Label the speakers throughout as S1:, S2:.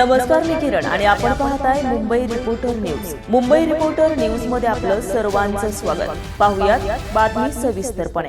S1: नमस्कार मी किरण. आणि आपण पाहताय Mumbai reporter news Mumbai reporter न्यूजमध्ये आपलं सर्वांचं स्वागत. पाहुयात बातमी सविस्तरपणे.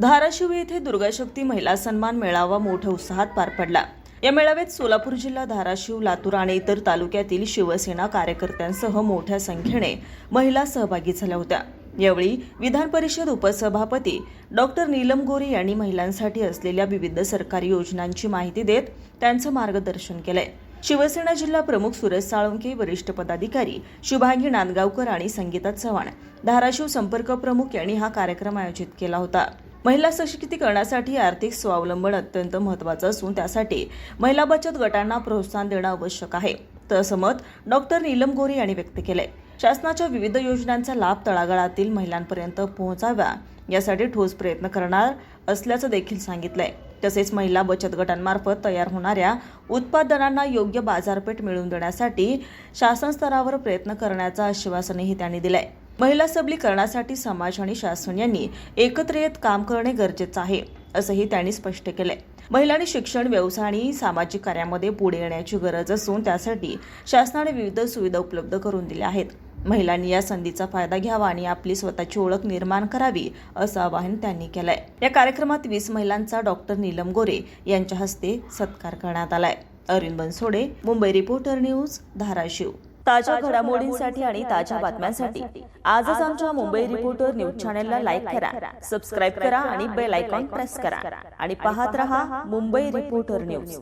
S1: धाराशिव येथे दुर्गाशक्ती महिला सन्मान मेळावा मोठ्या उत्साहात पार पडला. या मेळाव्यात सोलापूर जिल्हा धाराशिव लातूर आणि इतर तालुक्यातील शिवसेना कार्यकर्त्यांसह मोठ्या संख्येने महिला सहभागी झाल्या होत्या. यावेळी विधान परिषद उपसभापती डॉक्टर नीलम गोरे यांनी महिलांसाठी असलेल्या विविध सरकारी योजनांची माहिती देत त्यांचं मार्गदर्शन केलंय. शिवसेना जिल्हा प्रमुख सुरेश साळुंके वरिष्ठ पदाधिकारी शुभांगी नांदगावकर आणि संगीता चव्हाण. धाराशिव संपर्क प्रमुख यांनी हा कार्यक्रम आयोजित केला होता. महिला सशक्तीकरणासाठी आर्थिक स्वावलंबन अत्यंत महत्वाचं असून त्यासाठी महिला बचत गटांना प्रोत्साहन देणं आवश्यक आहे. तसं मत डॉक्टर नीलम गोरे यांनी व्यक्त केलंय. शासनाच्या विविध योजनांचा लाभ तळागाळातील महिलांपर्यंत पोहोचावा यासाठी ठोस प्रयत्न करणार असल्याचं देखील सांगितलंय. तसेच महिला बचत गटांमार्फत तयार होणाऱ्या उत्पादनांना योग्य बाजारपेठ मिळवून देण्यासाठी शासन स्तरावर प्रयत्न करण्याचं आश्वासनही त्यांनी दिलंय. महिला सबलीकरणासाठी समाज आणि शासन यांनी एकत्र येत काम करणे गरजेचं आहे असंही त्यांनी स्पष्ट केलंय. महिलांनी शिक्षण व्यवसाय आणि सामाजिक कार्यामध्ये पुढे येण्याची गरज असून त्यासाठी शासनाने विविध सुविधा उपलब्ध करून दिल्या आहेत. महिलांनी या संधीचा फायदा घ्यावा आणि आपली स्वतःची ओळख निर्माण करावी असं आवाहन त्यांनी केलंय. या कार्यक्रमात वीस महिलांचा डॉक्टर नीलम गोरे यांच्या हस्ते सत्कार करण्यात आलाय. Arind Bansode Mumbai reporter news Dharashiv. ताज्या घडामोडींसाठी आणि ताज्या बातम्यांसाठी आजच आमच्या मुंबई रिपोर्टर न्यूज चॅनलला लाईक करा सबस्क्राईब करा आणि बेल आयकॉन प्रेस करा. आणि पाहत रहा मुंबई रिपोर्टर न्यूज.